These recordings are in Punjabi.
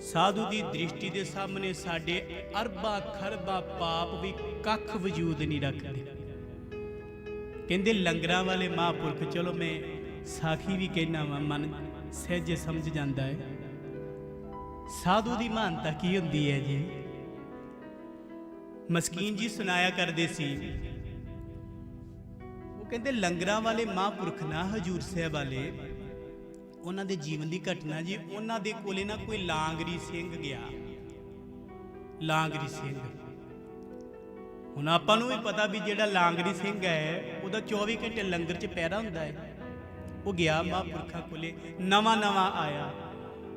ਸਾਧੂ ਦੀ ਦ੍ਰਿਸ਼ਟੀ ਦੇ ਸਾਹਮਣੇ ਸਾਡੇ ਅਰਬਾਂ ਖਰਬਾਂ ਪਾਪ ਵੀ ਕੱਖ ਵਜੂਦ ਨਹੀਂ ਰੱਖਦੇ। ਕਹਿੰਦੇ, ਲੰਗਰਾਂ ਵਾਲੇ ਮਹਾਂਪੁਰਖ, ਚਲੋ ਮੈਂ ਸਾਖੀ ਵੀ ਕਹਿਣਾ ਵਾ, ਮਨ ਸਹਿਜੇ ਸਮਝ ਜਾਂਦਾ ਹੈ। ਸਾਧੂ ਦੀ ਮਹਾਨਤਾ ਕੀ ਹੁੰਦੀ ਹੈ ਜੀ? ਮਸਕੀਨ ਜੀ ਸੁਣਾਇਆ ਕਰਦੇ ਸੀ, ਉਹ ਕਹਿੰਦੇ, ਲੰਗਰਾਂ ਵਾਲੇ ਮਹਾਂਪੁਰਖ ਨਾ ਹਜੂਰ ਸਾਹਿਬ ਵਾਲੇ ਉਹਨਾਂ ਦੇ ਜੀਵਨ ਦੀ ਘਟਨਾ ਜੀ, ਉਹਨਾਂ ਦੇ ਕੋਲੇ ਨਾ ਕੋਈ ਲਾਂਗਰੀ ਸਿੰਘ ਗਿਆ। ਲਾਂਗਰੀ ਸਿੰਘ। ਹੁਣ ਆਪਾਂ ਨੂੰ ਵੀ ਪਤਾ ਵੀ ਜਿਹੜਾ ਲਾਂਗਰੀ ਸਿੰਘ ਹੈ, ਉਹਦਾ 24 ਘੰਟੇ ਲੰਗਰ 'ਚ ਪੈਰਾ ਹੁੰਦਾ ਹੈ। ਉਹ ਗਿਆ ਮਹਾਂਪੁਰਖਾਂ ਕੋਲੇ, ਨਵਾਂ ਨਵਾਂ ਆਇਆ।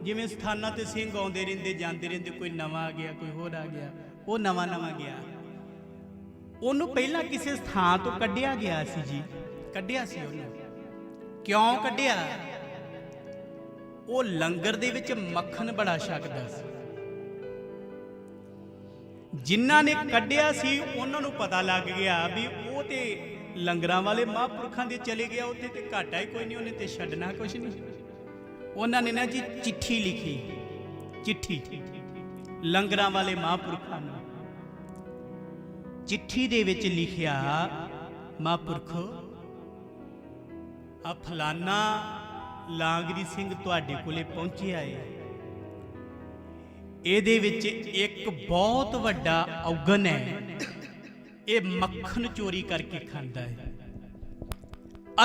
ਜਿਵੇਂ ਸਥਾਨਾਂ ਤੇ ਸਿੰਘ ਆਉਂਦੇ ਰਹਿੰਦੇ, ਜਾਂਦੇ ਰਹਿੰਦੇ, ਕੋਈ ਨਵਾਂ ਆ ਗਿਆ, ਕੋਈ ਹੋਰ ਆ ਗਿਆ, ਉਹ ਨਵਾਂ ਨਵਾਂ ਗਿਆ। ਉਹਨੂੰ ਪਹਿਲਾਂ ਕਿਸੇ ਸਥਾਨ ਤੋਂ ਕੱਢਿਆ ਗਿਆ ਸੀ ਜੀ। ਕੱਢਿਆ ਸੀ ਉਹਨੂੰ। ਕਿਉਂ ਕੱਢਿਆ? ਉਹ ਲੰਗਰ ਦੇ ਵਿੱਚ ਮੱਖਣ ਬੜਾ ਛਕਦਾ ਸੀ। ਜਿਨ੍ਹਾਂ ਨੇ ਕੱਢਿਆ ਸੀ, ਉਹਨਾਂ ਨੂੰ ਪਤਾ ਲੱਗ ਗਿਆ ਵੀ ਉਹ ਤੇ ਲੰਗਰਾਂ ਵਾਲੇ ਮਹਾਂਪੁਰਖਾਂ ਦੇ ਚਲੇ ਗਿਆ, ਉੱਥੇ ਤੇ ਘਾਟਾ ਹੀ ਕੋਈ ਨਹੀਂ, ਉਹਨੇ ਤੇ ਛੱਡਣਾ ਕੁਝ ਨਹੀਂ। ਉਹਨਾਂ ਨੇ ਨਾ ਜੀ ਚਿੱਠੀ ਲਿਖੀ, ਚਿੱਠੀ। ਲੰਗਰਾਂ ਵਾਲੇ ਮਹਾਂਪੁਰਖਾਂ ਨੂੰ। ਚਿੱਠੀ ਦੇ ਵਿੱਚ ਲਿਖਿਆ, ਮਹਾਂਪੁਰਖੋ ਆ ਫਲਾਨਾ ਲਾਂਗਰੀ ਸਿੰਘ ਤੁਹਾਡੇ ਕੋਲੇ ਪਹੁੰਚਿਆ ਏ ਇਹਦੇ ਵਿੱਚ ਇੱਕ ਬਹੁਤ ਵੱਡਾ ਔਗਣ ਹੈ। ਇਹ ਮੱਖਣ ਚੋਰੀ ਕਰਕੇ ਖਾਂਦਾ ਹੈ।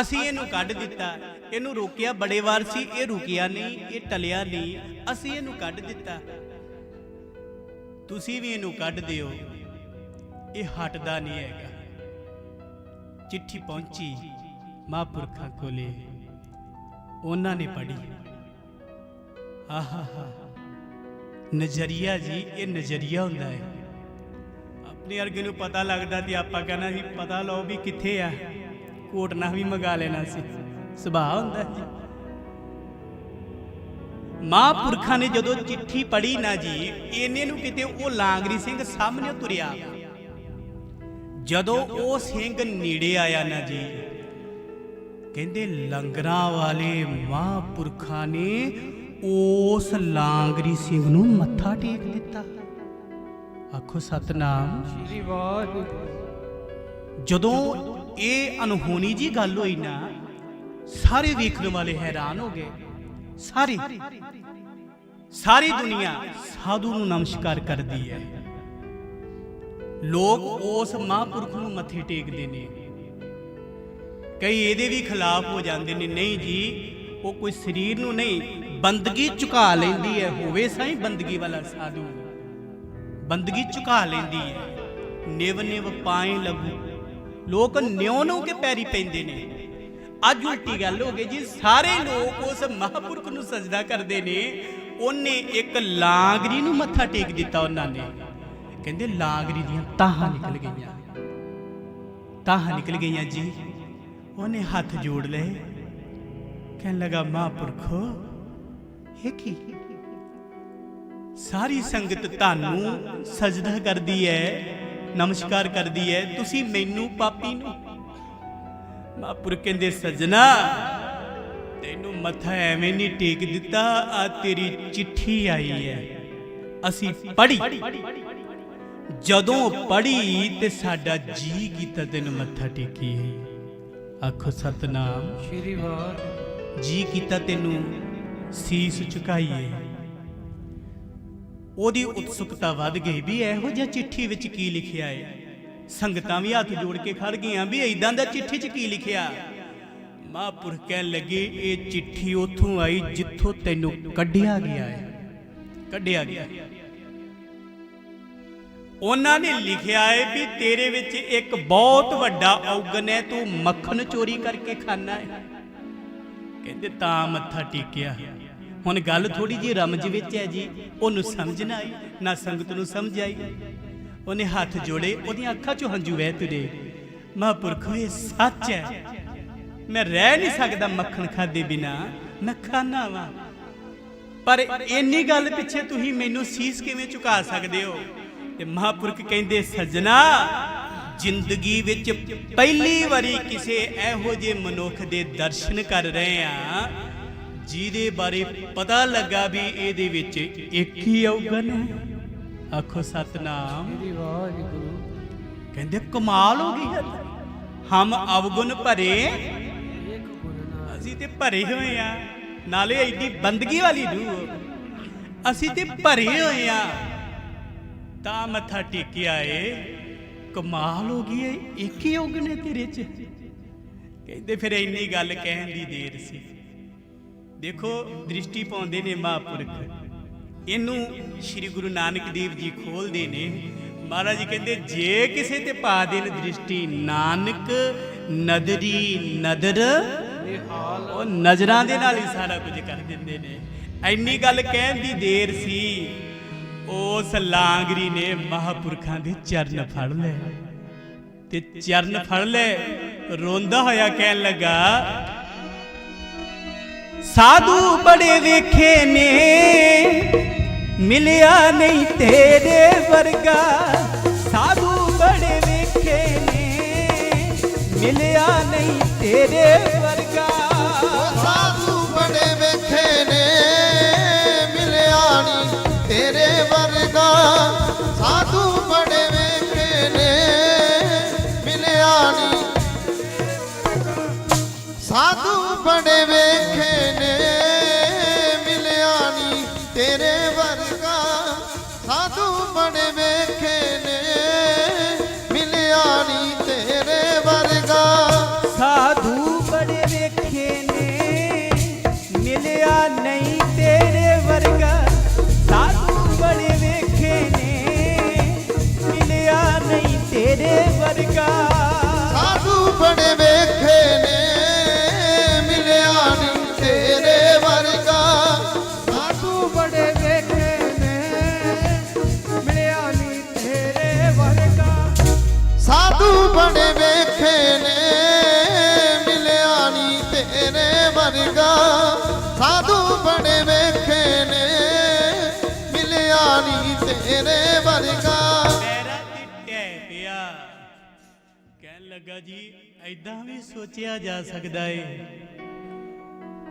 ਅਸੀਂ ਇਹਨੂੰ ਕੱਢ ਦਿੱਤਾ। ਇਹਨੂੰ ਰੋਕਿਆ ਬੜੇ ਵਾਰ ਸੀ, ਇਹ ਰੁਕਿਆ ਨਹੀਂ, ਇਹ ਟਲਿਆ ਨਹੀਂ। ਅਸੀਂ ਇਹਨੂੰ ਕੱਢ ਦਿੱਤਾ। ਤੁਸੀਂ ਵੀ ਇਹਨੂੰ ਕੱਢ ਦਿਓ। ਇਹ ਹਟਦਾ ਨਹੀਂ ਹੈਗਾ। ਚਿੱਠੀ ਪਹੁੰਚੀ ਮਹਾਂਪੁਰਖਾਂ ਕੋਲੇ। ਉਹਨਾਂ ਨੇ ਪੜ੍ਹੀ। ਆਹਾ ਨਜ਼ਰੀਆ ਜੀ, ਇਹ ਨਜ਼ਰੀਆ ਹੁੰਦਾ ਹੈ। ਆਪਣੇ ਅਰਗੇ ਨੂੰ ਪਤਾ ਲੱਗਦਾ ਤੇ ਆਪਾਂ ਕਹਿੰਦਾ ਸੀ ਪਤਾ ਲਓ ਵੀ ਕਿੱਥੇ ਆ। ਕੋਟਨਾ ਵੀ ਮੰਗਾ ਲੈਣਾ ਸੀ। ਸੁਭਾਅ ਹੁੰਦਾ ਜੀ। ਮਹਾਂਪੁਰਖਾਂ ਨੇ ਜਦੋਂ ਚਿੱਠੀ ਪੜ੍ਹੀ ਨਾ ਜੀ ਇਹਨੇ ਨੂੰ ਕਿਤੇ ਉਹ ਲਾਂਗਰੀ ਸਿੰਘ ਸਾਹਮਣੇ ਤੁਰਿਆ। ਜਦੋਂ ਉਹ ਸਿੰਘ ਨੇੜੇ ਆਇਆ ਨਾ ਜੀ ਕਹਿੰਦੇ ਲੰਗਰਾਂ ਵਾਲੇ ਮਹਾਂਪੁਰਖਾਂ ਨੇ ਉਸ ਲਾਂਗਰੀ ਸਿੰਘ ਨੂੰ ਮੱਥਾ ਟੇਕ ਦਿੱਤਾ। ਆਖੋ ਸਤਨਾਮ। ਸ਼੍ਰੀ ਵਾਹਿਗੁਰੂ। ਜਦੋਂ ਇਹ ਅਨਹੋਣੀ ਜੀ ਗੱਲ ਹੋਈ ਨਾ ਸਾਰੇ ਵੇਖਣ ਵਾਲੇ ਹੈਰਾਨ ਹੋ ਗਏ। ਸਾਰੇ ਸਾਰੀ ਦੁਨੀਆ ਸਾਧੂ ਨੂੰ ਨਮਸਕਾਰ ਕਰਦੀ ਹੈ। ਲੋਕ ਉਸ ਮਹਾਂਪੁਰਖ ਨੂੰ ਮੱਥੇ ਟੇਕਦੇ ਨੇ। ਕਈ ਇਹਦੇ ਵੀ ਖਿਲਾਫ ਹੋ ਜਾਂਦੇ ਨੇ, ਨਹੀਂ ਜੀ, ਉਹ ਕੋਈ ਸਰੀਰ ਨੂੰ ਨਹੀਂ, ਬੰਦਗੀ ਝੁਕਾ ਲੈਂਦੀ ਹੈ, ਹੋਵੇ ਸਾਈ ਬੰਦਗੀ ਵਾਲਾ ਸਾਧੂ। ਬੰਦਗੀ ਝੁਕਾ ਲੈਂਦੀ ਹੈ, ਨਿਵ ਨਿਵ ਪਾਏ ਲਗੂ ਲੋਕ ਨਿਉ ਨੂੰ ਕੇ ਪੈਰੀ ਪੈਂਦੇ ਨੇ। ਅੱਜ ਉਲਟੀ ਗੱਲ ਹੋ ਗਈ ਜੀ, ਸਾਰੇ ਲੋਕ ਉਸ ਮਹਾਂਪੁਰਖ ਨੂੰ ਸਜਦਾ ਕਰਦੇ ਨੇ। ਉਹਨੇ ਇੱਕ ਲਾਂਗਰੀ ਨੂੰ ਮੱਥਾ ਟੇਕ ਦਿੱਤਾ ਉਹਨਾਂ ਨੇ। ਕਹਿੰਦੇ ਲਾਂਗਰੀ ਦੀਆਂ ਤਾਹਾਂ ਨਿਕਲ ਗਈਆਂ। ਤਾਹਾਂ ਨਿਕਲ ਗਈਆਂ ਜੀ। ਉਹਨੇ ਹੱਥ ਜੋੜ ਲਏ। ਕਹਿਣ ਲੱਗਾ ਮਹਾਂਪੁਰਖੋ ਇਹ ਕੀ? ਸਾਰੀ ਸੰਗਤ ਤੁਹਾਨੂੰ ਸਜਦਾ ਕਰਦੀ ਹੈ ਨਮਸਕਾਰ ਕਰਦੀ ਹੈ ਤੁਸੀਂ ਮੈਨੂੰ ਪਾਪੀ ਨੂੰ? ਮਹਾਂਪੁਰਖ ਕਹਿੰਦੇ, ਸਜਣਾ, ਤੈਨੂੰ ਮੱਥਾ ਐਵੇਂ ਨਹੀਂ ਟੇਕ ਦਿੱਤਾ, ਆ ਤੇਰੀ ਚਿੱਠੀ ਆਈ ਹੈ ਅਸੀਂ ਪੜ੍ਹੀ। ਜਦੋਂ ਪੜ੍ਹੀ ਤੇ ਸਾਡਾ ਜੀ ਕੀਤਾ, ਤੈਨੂੰ ਮੱਥਾ ਟੇਕੀਏ। ਆਖੋ ਸਤਨਾਮ। ਸ਼੍ਰੀ ਵਾਹਿਗੁਰੂ। ਜੀ ਕੀਤਾ ਤੈਨੂੰ ਸੀਸ ਝੁਕਾਈਏ ਉਹਦੀ ਉਤਸੁਕਤਾ ਵੱਧ ਗਈ ਵੀ ਇਹੋ ਜਿਹਾ ਚਿੱਠੀ ਵਿੱਚ ਕੀ ਲਿਖਿਆ ਹੈ ਸੰਗਤਾਂ ਵੀ ਹੱਥ ਜੋੜ ਕੇ ਖੜ ਗਈਆਂ ਵੀ ਇਦਾਂ ਦਾ ਚਿੱਠੀ 'ਚ ਕੀ ਲਿਖਿਆ? ਮਹਾਂਪੁਰਖ ਕਹਿਣ ਲੱਗੇ ਇਹ ਚਿੱਠੀ ਉੱਥੋਂ ਆਈ ਜਿੱਥੋਂ ਤੈਨੂੰ ਕੱਢਿਆ ਗਿਆ ਹੈ ਕੱਢਿਆ ਗਿਆ। ਉਹਨਾਂ ਨੇ ਲਿਖਿਆ ਹੈ ਵੀ ਤੇਰੇ ਵਿੱਚ ਇੱਕ ਬਹੁਤ ਵੱਡਾ ਔਗਣ ਹੈ, ਤੂੰ ਮੱਖਣ ਚੋਰੀ ਕਰਕੇ ਖਾਣਾ ਹੈ। ਕਹਿੰਦੇ, ਤਾਂ ਮੱਥਾ ਟੇਕਿਆ। ਹੁਣ ਗੱਲ ਥੋੜੀ ਜੀ ਰਮਜ ਵਿੱਚ ਹੈ ਜੀ। ਉਹਨੂੰ ਸਮਝ ਨਾ ਆਈ, ਨਾ ਸੰਗਤ ਨੂੰ ਸਮਝ ਆਈ। ਉਹਨੇ ਹੱਥ ਜੋੜੇ, ਉਹਦੀਆਂ ਅੱਖਾਂ 'ਚੋਂ ਹੰਝੂ ਵਹਿ ਤੁਰੇ। ਮਹਾਂਪੁਰਖੋ, ਇਹ ਸੱਚ ਹੈ। ਮੈਂ ਰਹਿ ਨਹੀਂ ਸਕਦਾ ਮੱਖਣ ਖਾਦੇ ਬਿਨਾ। ਮੈਂ ਖਾਣਾ ਵਾਂ। ਪਰ ਇੰਨੀ ਗੱਲ ਪਿੱਛੇ ਤੁਸੀਂ ਮੈਨੂੰ ਸੀਸ ਕਿਵੇਂ ਝੁਕਾ ਸਕਦੇ ਹੋ? ਤੇ ਮਹਾਂਪੁਰਖ ਕਹਿੰਦੇ ਸੱਜਣਾ ਜ਼ਿੰਦਗੀ ਵਿੱਚ ਪਹਿਲੀ ਵਾਰੀ ਕਿਸੇ ਇਹੋ ਜਿਹੇ ਮਨੁੱਖ ਦੇ ਦਰਸ਼ਨ ਕਰ ਰਹੇ ਆ ਜਿਹਦੇ ਬਾਰੇ ਪਤਾ ਲੱਗਾ ਵੀ ਇਹਦੇ ਵਿੱਚ ਇੱਕ ਹੀ ਔਗਣ ਹੈ। ਆਖੋ ਸਤਨਾਮ। ਕਹਿੰਦੇ ਕਮਾਲ ਹੋ ਗਈ ਹਮ ਅਵਗੁਣ ਭਰੇ। ਅਸੀਂ ਤੇ ਭਰੇ ਹੋਏ ਆ। ਨਾਲੇ ਐਡੀ ਬੰਦਗੀ ਵਾਲੀ ਰੂਹ। ਅਸੀਂ ਤੇ ਭਰੇ ਹੋਏ ਆ। ਤਾਂ ਮੱਥਾ ਟੇਕਿਆ ਏ। ਕਮਾਲ ਹੋ ਗਈ ਏ, ਇੱਕ ਹੀ ਔਗਣ ਹੈ ਤੇਰੇ ਚ। ਕਹਿੰਦੇ ਫਿਰ ਇੰਨੀ ਗੱਲ ਕਹਿਣ ਦੀ ਦੇਰ ਸੀ। ਦੇਖੋ, ਦ੍ਰਿਸ਼ਟੀ ਪਾਉਂਦੇ ਨੇ ਮਹਾਂਪੁਰਖ। ਇਹਨੂੰ ਸ੍ਰੀ ਗੁਰੂ ਨਾਨਕ ਦੇਵ ਜੀ ਖੋਲਦੇ ਨੇ। ਮਹਾਰਾਜ ਜੀ ਕਹਿੰਦੇ, ਜੇ ਕਿਸੇ ਤੇ ਪਾ ਦੇਣ ਦ੍ਰਿਸ਼ਟੀ ਨਾਨਕ, ਨਦਰੀ ਨਦਰ ਨਿਹਾਲ ਉਹ ਨਜ਼ਰਾਂ ਦੇ ਨਾਲ ਹੀ ਸਾਰਾ ਕੁਝ ਕਰ ਦਿੰਦੇ ਨੇ। ਐਨੀ ਗੱਲ ਕਹਿਣ ਦੀ ਦੇਰ ਸੀ। ਉਸ ਲਾਂਗਰੀ ਨੇ ਮਹਾਪੁਰਖਾਂ ਦੇ ਚਰਨ ਫੜ ਲਏ। ਤੇ ਚਰਨ ਫੜ ਲਏ, ਰੋਂਦਾ ਹੋਇਆ ਕਹਿਣ ਲੱਗਾ, ਸਾਧੂ ਬੜੇ ਵੇਖੇ ਨੇ, ਮਿਲਿਆ ਨਹੀਂ ਤੇਰੇ ਵਰਗਾ। ਸਾਧੂ ਬੜੇ ਵੇਖੇ ਨੇ, ਮਿਲਿਆ ਨਹੀਂ ਤੇਰੇ ਵਰਗਾ। ਸਾਧੂ ਬੜੇ ਲੱਗਾ ਜੀ ਐਦਾਂ ਵੀ ਸੋਚਿਆ ਜਾ ਸਕਦਾ ਏ।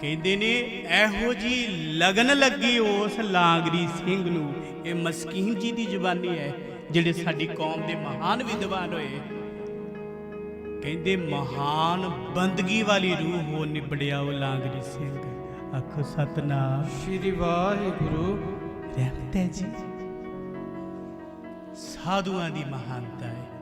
ਕਹਿੰਦੇ ਨੇ ਇਹੋ ਜੀ ਲਗਨ ਲੱਗੀ ਉਸ ਲਾਂਗਰੀ ਸਿੰਘ ਨੂੰ। ਇਹ ਮਸਕੀਨ ਜੀ ਦੀ ਜ਼ੁਬਾਨੀ ਹੈ ਜਿਹੜੇ ਸਾਡੀ ਕੌਮ ਦੇ ਮਹਾਨ ਵਿਦਵਾਨ ਹੋਏ। ਕਹਿੰਦੇ ਮਹਾਨ ਬੰਦਗੀ ਵਾਲੀ ਰੂਹ ਹੋ ਨਿਬੜਿਆ ਉਹ ਲਾਂਗਰੀ ਸਿੰਘ। ਆਖੋ ਸਤਨਾਮ। ਸ੍ਰੀ ਵਾਹਿਗੁਰੂ। ਰਹਿਮਤ ਹੈ ਜੀ। ਸਾਧੂਆਂ ਦੀ ਮਹਾਨਤਾ ਹੈ।